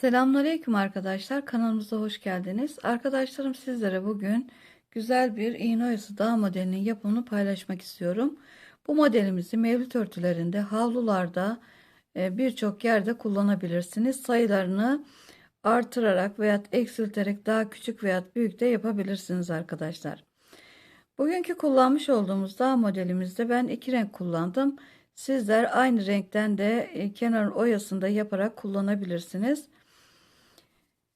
Selamünaleyküm arkadaşlar. Kanalımıza hoş geldiniz. Arkadaşlarım sizlere bugün güzel bir iğne oyası dağ modelinin yapımını paylaşmak istiyorum. Bu modelimizi mevlüt örtülerinde, havlularda e, birçok yerde kullanabilirsiniz. Sayılarını artırarak veya eksilterek daha küçük veya büyük de yapabilirsiniz arkadaşlar. Bugünkü kullanmış olduğumuz dağ modelimizde ben iki renk kullandım. Sizler aynı renkten de e, kenar oyasında yaparak kullanabilirsiniz.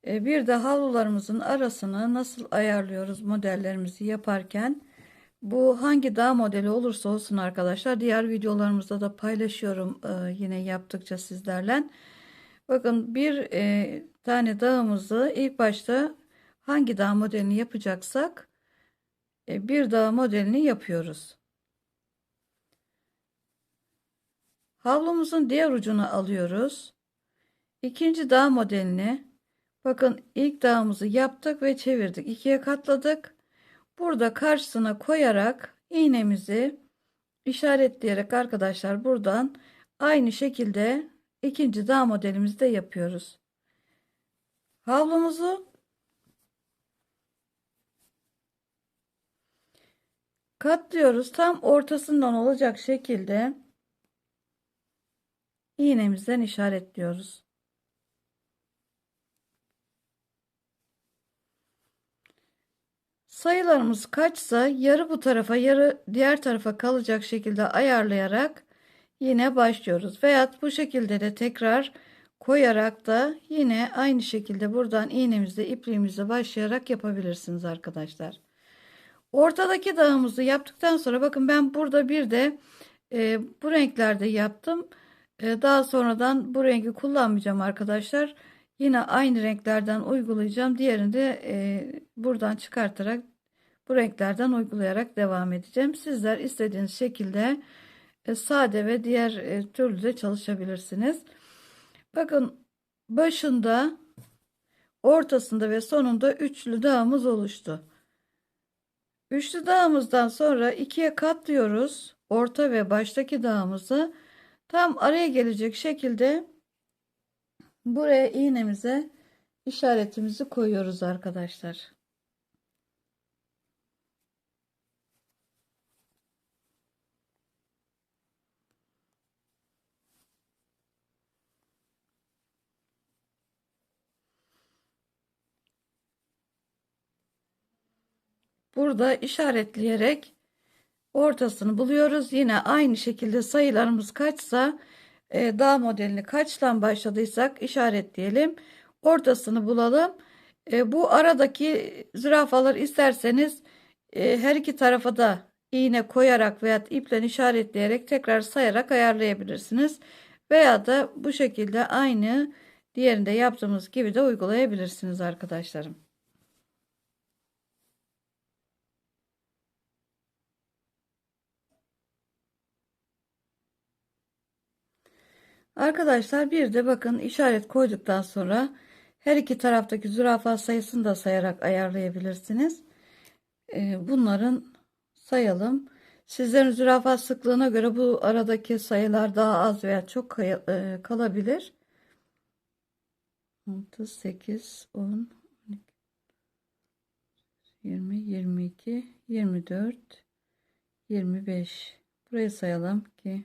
E, bir de havlularımızın arasını nasıl ayarlıyoruz modellerimizi yaparken bu hangi dağ modeli olursa olsun arkadaşlar diğer videolarımızda da paylaşıyorum e, yine yaptıkça sizlerle. Bakın bir e, tane dağımızı ilk başta hangi dağ modelini yapacaksak bir dağ modelini yapıyoruz. Havlumuzun diğer ucunu alıyoruz. İkinci dağ modelini Bakın ilk dağımızı yaptık ve çevirdik. ikiye katladık. Burada karşısına koyarak iğnemizi işaretleyerek arkadaşlar buradan aynı şekilde ikinci dağ modelimizi de yapıyoruz. Havlumuzu katlıyoruz. Tam ortasından olacak şekilde iğnemizden işaretliyoruz. Sayılarımız kaçsa yarı bu tarafa yarı diğer tarafa kalacak şekilde ayarlayarak yine başlıyoruz. Veyahut bu şekilde de tekrar koyarak da yine aynı şekilde buradan iğnemizle ipliğimizle başlayarak yapabilirsiniz arkadaşlar. Ortadaki dağımızı yaptıktan sonra bakın ben burada bir de e, bu renklerde yaptım. E, daha sonradan bu rengi kullanmayacağım arkadaşlar. Yine aynı renklerden uygulayacağım. Diğerini de e, buradan çıkartarak bu renklerden uygulayarak devam edeceğim. Sizler istediğiniz şekilde e, sade ve diğer e, türlü de çalışabilirsiniz. Bakın başında ortasında ve sonunda üçlü dağımız oluştu. Üçlü dağımızdan sonra ikiye katlıyoruz. Orta ve baştaki dağımızı tam araya gelecek şekilde buraya iğnemize işaretimizi koyuyoruz arkadaşlar. Burada işaretleyerek ortasını buluyoruz. Yine aynı şekilde sayılarımız kaçsa e, dağ modelini kaçtan başladıysak işaretleyelim. Ortasını bulalım. E, bu aradaki zürafalar isterseniz e, her iki tarafa da iğne koyarak veya iple işaretleyerek tekrar sayarak ayarlayabilirsiniz. Veya da bu şekilde aynı diğerinde yaptığımız gibi de uygulayabilirsiniz arkadaşlarım. Arkadaşlar bir de bakın işaret koyduktan sonra her iki taraftaki zürafa sayısını da sayarak ayarlayabilirsiniz. Ee, bunların sayalım. Sizlerin zürafa sıklığına göre bu aradaki sayılar daha az veya çok e, kalabilir. 6, 8, 10, 20, 22, 24, 25. Burayı sayalım ki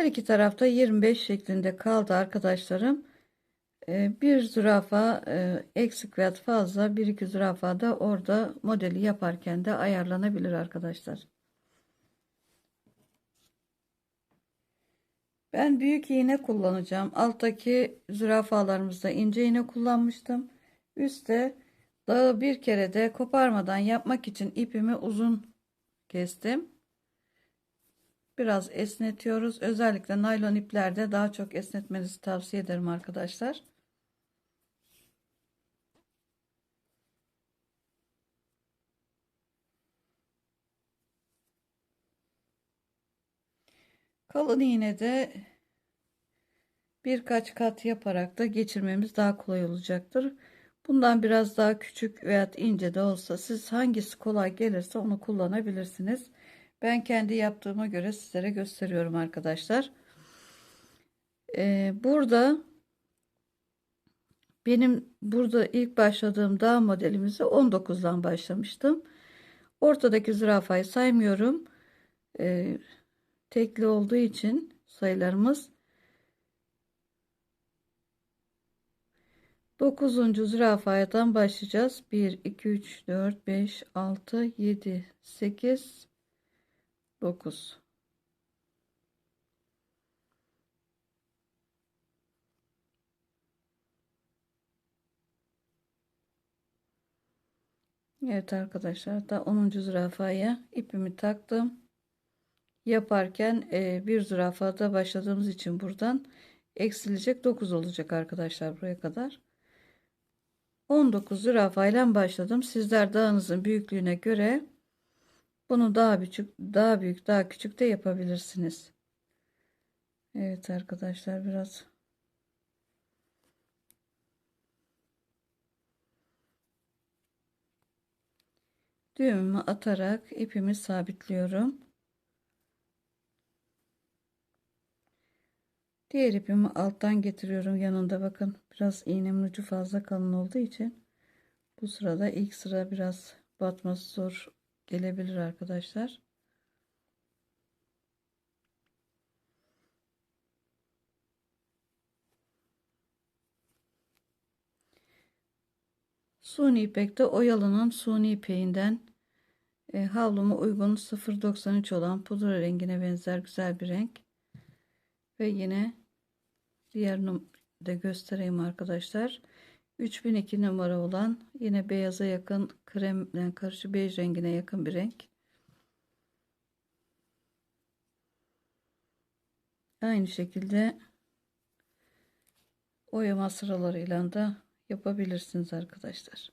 Her iki tarafta 25 şeklinde kaldı arkadaşlarım. Ee, bir zürafa e, eksik veya fazla bir iki zürafa da orada modeli yaparken de ayarlanabilir arkadaşlar. Ben büyük iğne kullanacağım. Alttaki zürafalarımızda ince iğne kullanmıştım. Üste dağı bir kere de koparmadan yapmak için ipimi uzun kestim biraz esnetiyoruz. Özellikle naylon iplerde daha çok esnetmenizi tavsiye ederim arkadaşlar. Kalın iğne de birkaç kat yaparak da geçirmemiz daha kolay olacaktır. Bundan biraz daha küçük veya ince de olsa siz hangisi kolay gelirse onu kullanabilirsiniz. Ben kendi yaptığıma göre sizlere gösteriyorum arkadaşlar. Ee, burada benim burada ilk başladığım dağ modelimizi 19'dan başlamıştım. Ortadaki zürafayı saymıyorum. Ee, tekli olduğu için sayılarımız 9. zürafadan başlayacağız. 1, 2, 3, 4, 5, 6, 7, 8, 9. Evet arkadaşlar da 10. zürafaya ipimi taktım. Yaparken e, bir zürafada başladığımız için buradan eksilecek 9 olacak arkadaşlar buraya kadar. 19 zürafayla başladım. Sizler dağınızın büyüklüğüne göre bunu daha küçük, daha büyük, daha küçük de yapabilirsiniz. Evet arkadaşlar biraz düğümümü atarak ipimi sabitliyorum. Diğer ipimi alttan getiriyorum yanında bakın biraz iğnemin ucu fazla kalın olduğu için bu sırada ilk sıra biraz batması zor gelebilir arkadaşlar. Suni ipekte oyalının suni ipeğinden e, havluma uygun 0.93 olan pudra rengine benzer güzel bir renk. Ve yine diğer de göstereyim arkadaşlar. 3002 numara olan yine beyaza yakın kremden karşı bej rengine yakın bir renk. Aynı şekilde oyama sıralarıyla da yapabilirsiniz arkadaşlar.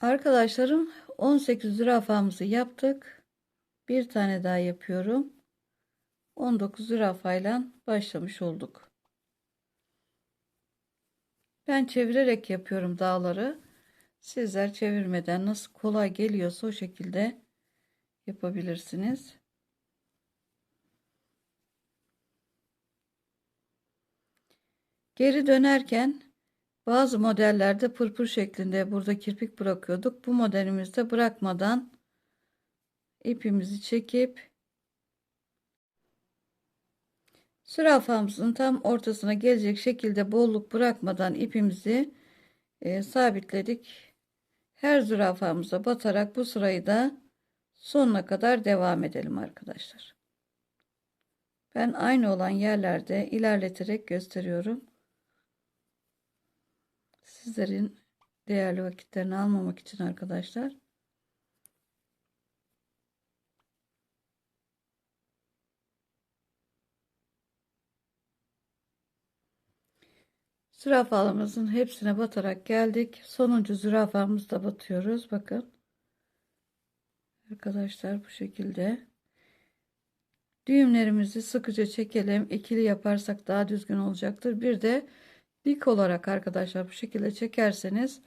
Arkadaşlarım 18 zürafamızı yaptık. Bir tane daha yapıyorum. 19 zürafayla başlamış olduk. Ben çevirerek yapıyorum dağları. Sizler çevirmeden nasıl kolay geliyorsa o şekilde yapabilirsiniz. Geri dönerken bazı modellerde pırpır şeklinde burada kirpik bırakıyorduk. Bu modelimizde bırakmadan ipimizi çekip Zürafamızın tam ortasına gelecek şekilde bolluk bırakmadan ipimizi e, sabitledik. Her zürafamıza batarak bu sırayı da sonuna kadar devam edelim arkadaşlar. Ben aynı olan yerlerde ilerleterek gösteriyorum. Sizlerin değerli vakitlerini almamak için arkadaşlar. Zürafamızın hepsine batarak geldik. Sonuncu zürafamızı da batıyoruz. Bakın. Arkadaşlar bu şekilde. Düğümlerimizi sıkıca çekelim. İkili yaparsak daha düzgün olacaktır. Bir de dik olarak arkadaşlar bu şekilde çekerseniz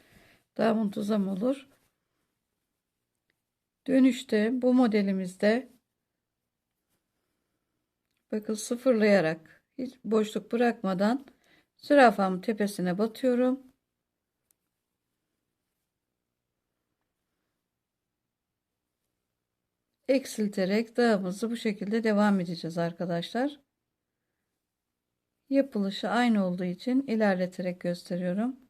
daha muntazam olur. Dönüşte bu modelimizde bakın sıfırlayarak hiç boşluk bırakmadan Zürafamın tepesine batıyorum. Eksilterek dağımızı bu şekilde devam edeceğiz arkadaşlar. Yapılışı aynı olduğu için ilerleterek gösteriyorum.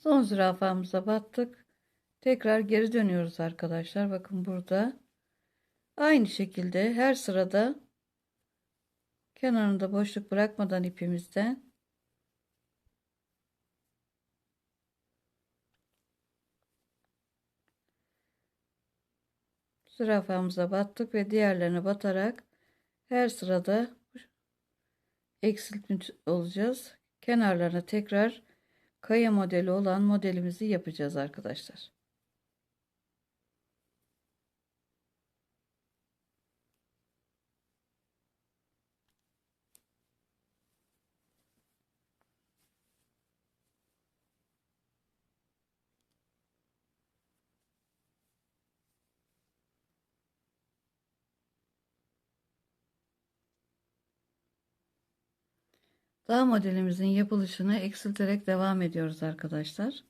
Son zürafamıza battık. Tekrar geri dönüyoruz arkadaşlar. Bakın burada. Aynı şekilde her sırada kenarında boşluk bırakmadan ipimizden zürafamıza battık ve diğerlerine batarak her sırada eksiltmiş olacağız. Kenarlarına tekrar kaya modeli olan modelimizi yapacağız arkadaşlar. Dağ modelimizin yapılışını eksilterek devam ediyoruz arkadaşlar.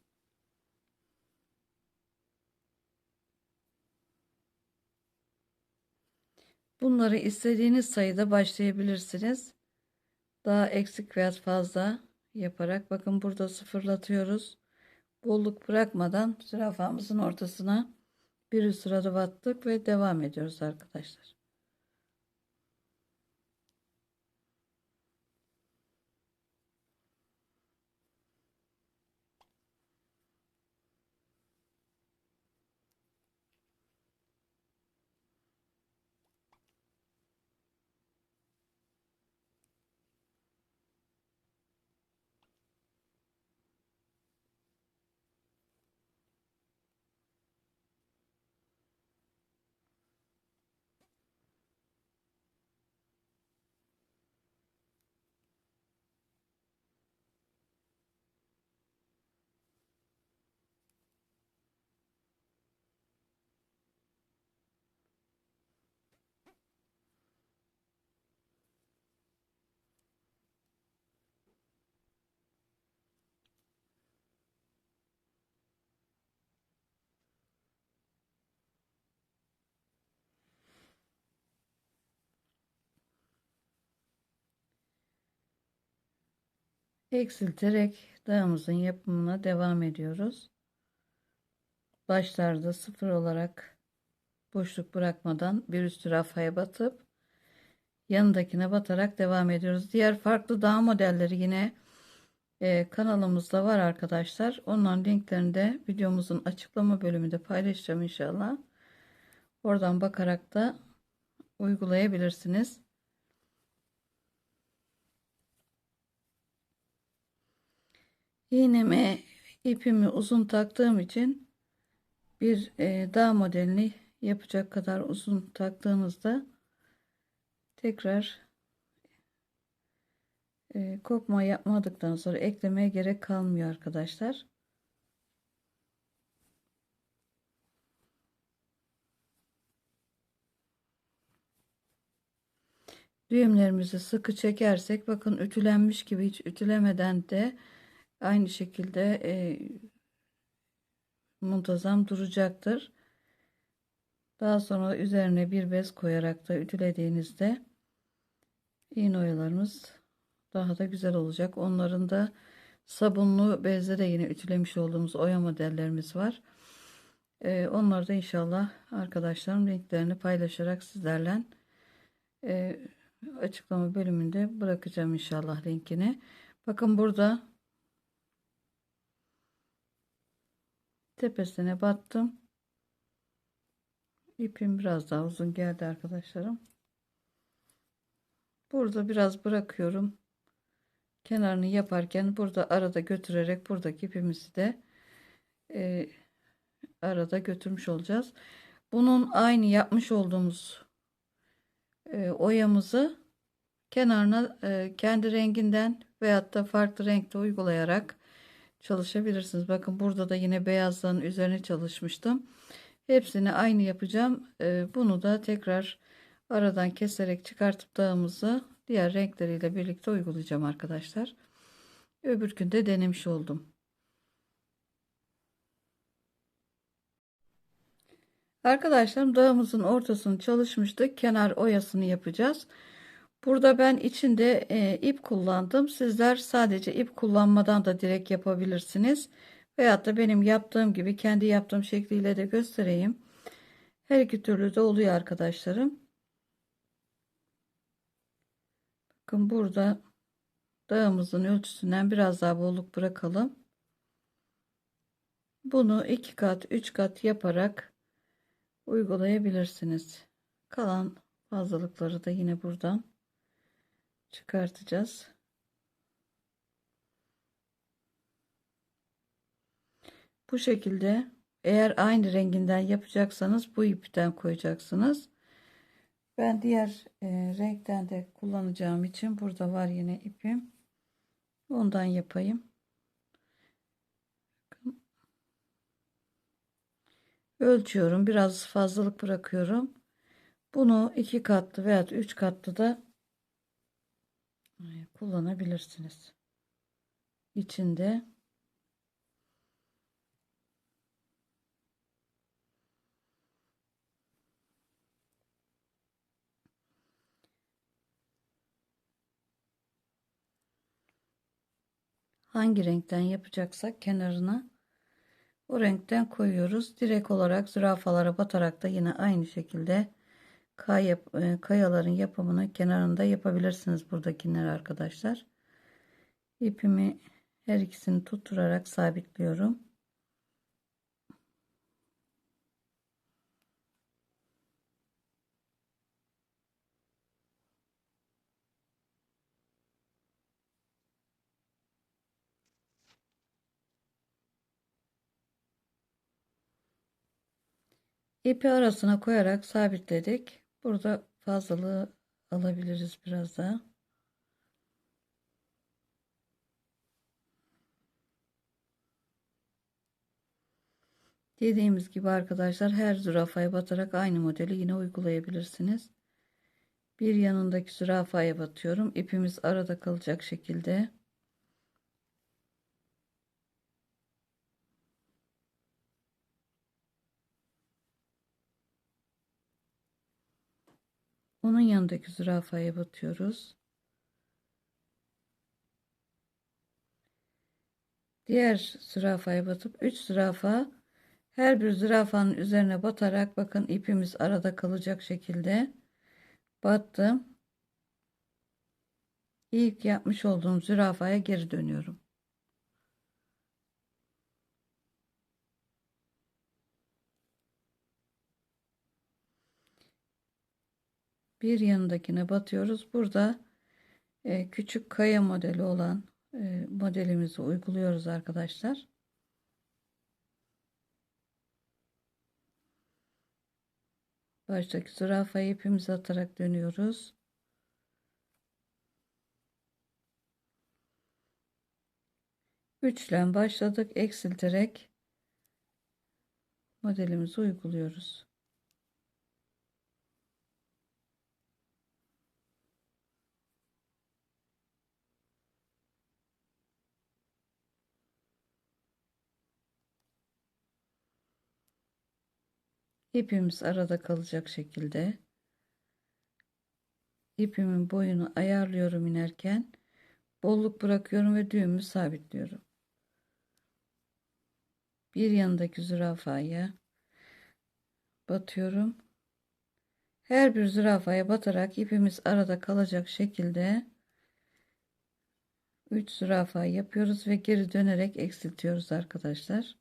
Bunları istediğiniz sayıda başlayabilirsiniz. Daha eksik veya fazla yaparak bakın burada sıfırlatıyoruz. Bolluk bırakmadan zürafamızın ortasına bir üst sırada battık ve devam ediyoruz arkadaşlar. Eksilterek dağımızın yapımına devam ediyoruz. Başlarda sıfır olarak boşluk bırakmadan bir üstü rafaya batıp yanındakine batarak devam ediyoruz. Diğer farklı dağ modelleri yine e, kanalımızda var arkadaşlar. Onların linklerini de videomuzun açıklama bölümünde paylaşacağım inşallah. Oradan bakarak da uygulayabilirsiniz. İğneme ipimi uzun taktığım için bir e, dağ modelini yapacak kadar uzun taktığınızda tekrar e, kopma yapmadıktan sonra eklemeye gerek kalmıyor arkadaşlar. Düğümlerimizi sıkı çekersek bakın ütülenmiş gibi hiç ütülemeden de aynı şekilde e, muntazam duracaktır. Daha sonra üzerine bir bez koyarak da ütülediğinizde iğne oyalarımız daha da güzel olacak. Onların da sabunlu bezle de yine ütülemiş olduğumuz oya modellerimiz var. Ee, onları da inşallah arkadaşlarım linklerini paylaşarak sizlerle e, açıklama bölümünde bırakacağım inşallah linkini. Bakın burada tepesine battım. İpim biraz daha uzun geldi arkadaşlarım. Burada biraz bırakıyorum. Kenarını yaparken burada arada götürerek buradaki ipimizi de e, arada götürmüş olacağız. Bunun aynı yapmış olduğumuz e, oyamızı kenarına e, kendi renginden veyahut da farklı renkte uygulayarak çalışabilirsiniz. Bakın burada da yine beyazların üzerine çalışmıştım. Hepsini aynı yapacağım. Ee, bunu da tekrar aradan keserek çıkartıp dağımızı diğer renkleriyle birlikte uygulayacağım arkadaşlar. Öbür gün de denemiş oldum. Arkadaşlarım dağımızın ortasını çalışmıştık. Kenar oyasını yapacağız. Burada ben içinde e, ip kullandım. Sizler sadece ip kullanmadan da direkt yapabilirsiniz. Veyahut da benim yaptığım gibi kendi yaptığım şekliyle de göstereyim. Her iki türlü de oluyor arkadaşlarım. Bakın burada dağımızın ölçüsünden biraz daha bolluk bırakalım. Bunu iki kat, üç kat yaparak uygulayabilirsiniz. Kalan fazlalıkları da yine buradan çıkartacağız. Bu şekilde eğer aynı renginden yapacaksanız bu ipten koyacaksınız. Ben diğer e, renkten de kullanacağım için burada var yine ipim. Ondan yapayım. Ölçüyorum. Biraz fazlalık bırakıyorum. Bunu iki katlı veya üç katlı da kullanabilirsiniz. İçinde hangi renkten yapacaksak kenarına o renkten koyuyoruz. Direkt olarak zürafalara batarak da yine aynı şekilde kay e, kayaların yapımını kenarında yapabilirsiniz buradakiler arkadaşlar. İpimi her ikisini tutturarak sabitliyorum. İpi arasına koyarak sabitledik. Burada fazlalığı alabiliriz biraz daha. Dediğimiz gibi arkadaşlar her zürafaya batarak aynı modeli yine uygulayabilirsiniz. Bir yanındaki zürafaya batıyorum. İpimiz arada kalacak şekilde. Onun yanındaki zürafaya batıyoruz. Diğer zürafaya batıp 3 zürafa her bir zürafanın üzerine batarak bakın ipimiz arada kalacak şekilde battım. İlk yapmış olduğum zürafaya geri dönüyorum. Bir yanındakine batıyoruz. Burada e, küçük kaya modeli olan e, modelimizi uyguluyoruz arkadaşlar. Baştaki zürafayı ipimizi atarak dönüyoruz. Üçlen başladık. Eksilterek modelimizi uyguluyoruz. İpimiz arada kalacak şekilde ipimin boyunu ayarlıyorum inerken bolluk bırakıyorum ve düğümü sabitliyorum. Bir yanındaki zürafaya batıyorum. Her bir zürafaya batarak ipimiz arada kalacak şekilde 3 zürafa yapıyoruz ve geri dönerek eksiltiyoruz arkadaşlar.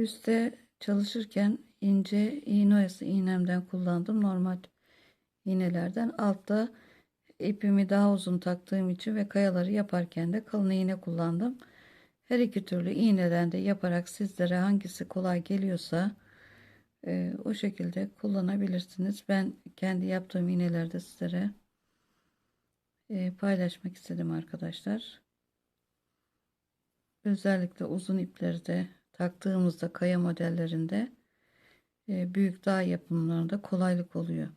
Üste çalışırken ince iğne oyası iğnemden kullandım. Normal iğnelerden. Altta ipimi daha uzun taktığım için ve kayaları yaparken de kalın iğne kullandım. Her iki türlü iğneden de yaparak sizlere hangisi kolay geliyorsa e, o şekilde kullanabilirsiniz. Ben kendi yaptığım iğnelerde sizlere e, paylaşmak istedim arkadaşlar. Özellikle uzun iplerde taktığımızda kaya modellerinde e, büyük dağ yapımlarında kolaylık oluyor.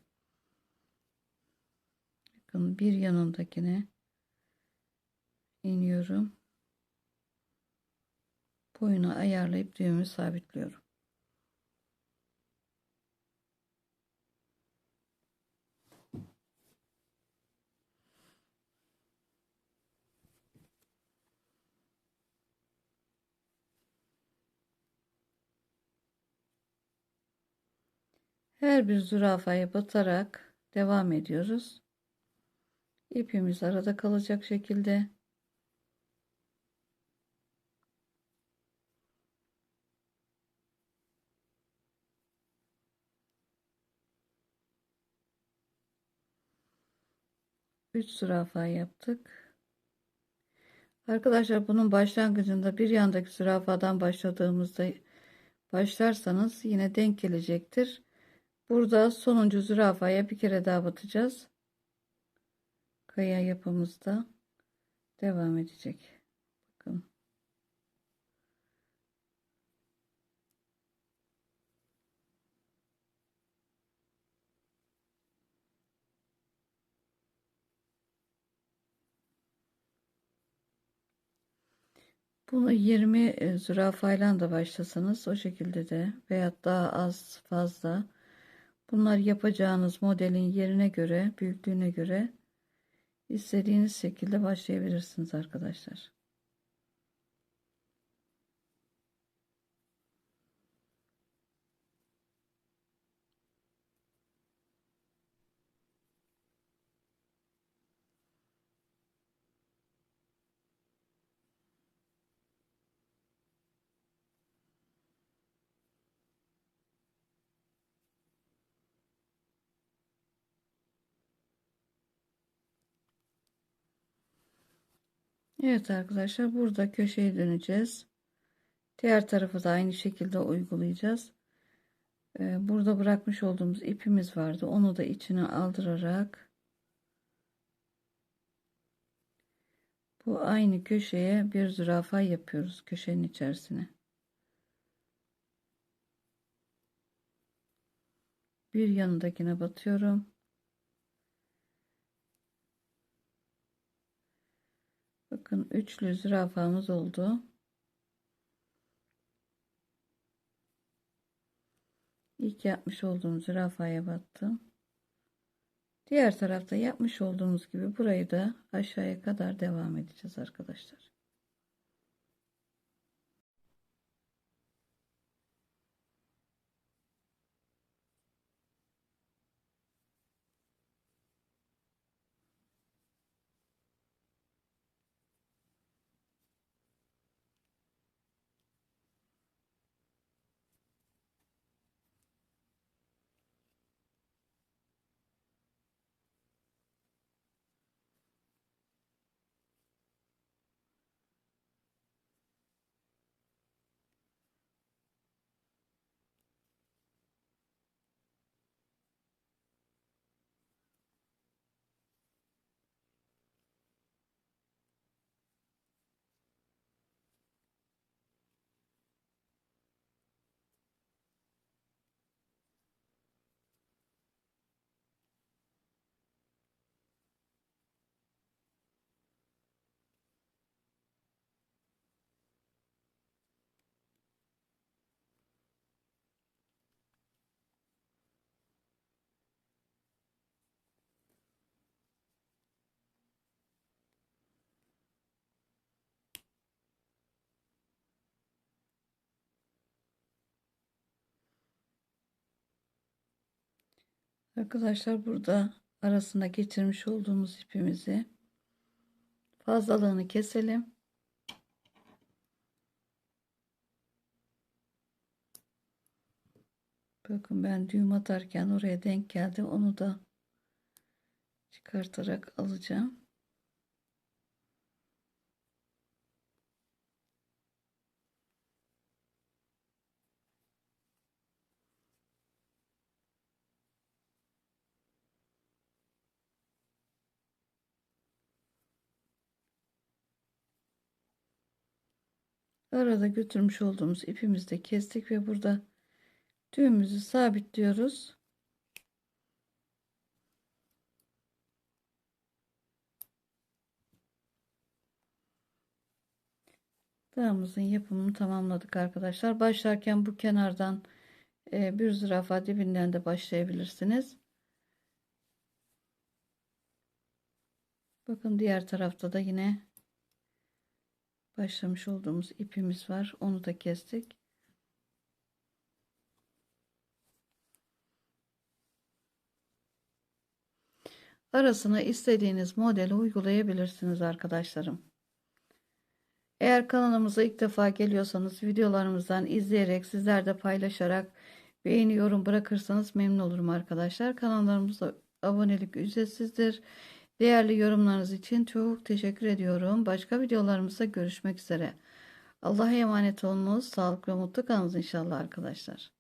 Bakın bir yanındakine iniyorum. Boyunu ayarlayıp düğümü sabitliyorum. Her bir zürafaya batarak devam ediyoruz. İpimiz arada kalacak şekilde. Üç zürafa yaptık. Arkadaşlar bunun başlangıcında bir yandaki zürafadan başladığımızda başlarsanız yine denk gelecektir. Burada sonuncu zürafaya bir kere daha batacağız. Kaya yapımızda devam edecek. Bakın. Bunu 20 e, zürafayla da başlasanız o şekilde de veya daha az fazla bunlar yapacağınız modelin yerine göre büyüklüğüne göre istediğiniz şekilde başlayabilirsiniz arkadaşlar. Evet arkadaşlar burada köşeye döneceğiz. Diğer tarafı da aynı şekilde uygulayacağız. Ee, burada bırakmış olduğumuz ipimiz vardı. Onu da içine aldırarak bu aynı köşeye bir zürafa yapıyoruz köşenin içerisine. Bir yanındakine batıyorum. Bakın üçlü zürafamız oldu. İlk yapmış olduğum zürafaya battım. Diğer tarafta yapmış olduğumuz gibi burayı da aşağıya kadar devam edeceğiz arkadaşlar. Arkadaşlar burada arasına geçirmiş olduğumuz ipimizi fazlalığını keselim. Bakın ben düğüm atarken oraya denk geldi. Onu da çıkartarak alacağım. Arada götürmüş olduğumuz ipimizi de kestik ve burada düğümümüzü sabitliyoruz. Dağımızın yapımını tamamladık arkadaşlar. Başlarken bu kenardan e, bir zürafa dibinden de başlayabilirsiniz. Bakın diğer tarafta da yine başlamış olduğumuz ipimiz var. Onu da kestik. Arasına istediğiniz modeli uygulayabilirsiniz arkadaşlarım. Eğer kanalımıza ilk defa geliyorsanız videolarımızdan izleyerek sizler de paylaşarak beğeni yorum bırakırsanız memnun olurum arkadaşlar. Kanallarımıza abonelik ücretsizdir. Değerli yorumlarınız için çok teşekkür ediyorum. Başka videolarımızda görüşmek üzere. Allah'a emanet olunuz. Sağlıklı ve mutlu kalınız inşallah arkadaşlar.